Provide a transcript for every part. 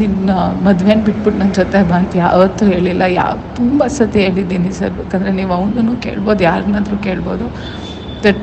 ನಿನ್ನ ಮದುವೆನ ಬಿಟ್ಬಿಟ್ಟು ನನ್ನ ಜೊತೆ ಬಾ ಅಂತ ಯಾವತ್ತೂ ಹೇಳಿಲ್ಲ. ಯಾವ ತುಂಬ ಸತಿ ಹೇಳಿದ್ದೀನಿ ಸರ್. ಬೇಕಂದರೆ ನೀವು ಅವನೂ ಕೇಳ್ಬೋದು, ಯಾರನ್ನಾದ್ರೂ ಕೇಳ್ಬೋದು. ದಟ್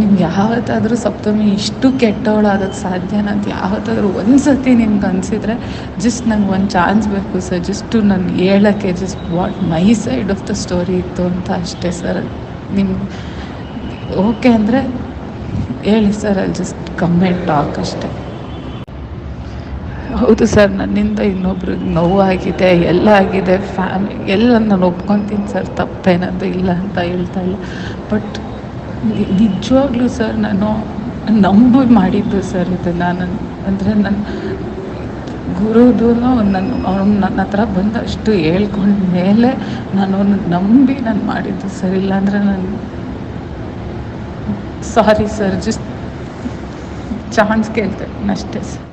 ನಿಮ್ಗೆ ಯಾವತ್ತಾದರೂ ಸಪ್ತಮಿ ಇಷ್ಟು ಕೆಟ್ಟವಳಾಗೋಕ್ಕೆ ಸಾಧ್ಯನ ಅಂತ ಯಾವತ್ತಾದರೂ ಒಂದು ಸತಿ ನಿಮ್ಗೆ ಅನಿಸಿದ್ರೆ ಜಸ್ಟ್ ನಂಗೆ ಒಂದು ಚಾನ್ಸ್ ಬೇಕು ಸರ್ ಜಸ್ಟು ನಾನು ಹೇಳೋಕ್ಕೆ just what my side of the story ಇತ್ತು ಅಂತ ಅಷ್ಟೇ ಸರ್ ನಿಮ್ಮ ಓಕೆ ಅಂದರೆ ಹೇಳಿ ಸರ್ ಅಲ್ಲಿ ಜಸ್ಟ್ ಕಮ್ಮೆಂಟ್ ಟಾಕ್ ಅಷ್ಟೇ. ಹೌದು ಸರ್ ನನ್ನಿಂದ ಇನ್ನೊಬ್ರಿಗೆ ನೋವಾಗಿದೆ, ಎಲ್ಲ ಆಗಿದೆ ಫ್ಯಾಮಿ ಎಲ್ಲ ನಾನು ಒಪ್ಕೊತೀನಿ ಸರ್ ತಪ್ಪೇನಂತ ಇಲ್ಲ ಅಂತ ಹೇಳ್ತಾ ಇಲ್ಲ. ಬಟ್ ನಿಜವಾಗ್ಲೂ ಸರ್ ನಾನು ನಂಬಿ ಮಾಡಿದ್ದು ಸರ್ ಇದನ್ನು ನಾನು ಅಂದರೆ ನನ್ನ ಗುರುದು ನನ್ನ ಅವ್ನು ನನ್ನ ಹತ್ರ ಬಂದಷ್ಟು ಹೇಳ್ಕೊಂಡ ಮೇಲೆ ನಾನು ನಂಬಿ ನಾನು ಮಾಡಿದ್ದು ಸರ್. ಇಲ್ಲಾಂದರೆ ನಾನು ಸಾರಿ ಸರ್ ಜಸ್ಟ್ ಚಾನ್ಸ್ ಕೇಳ್ತೇನೆ ಅಷ್ಟೇ ಸರ್.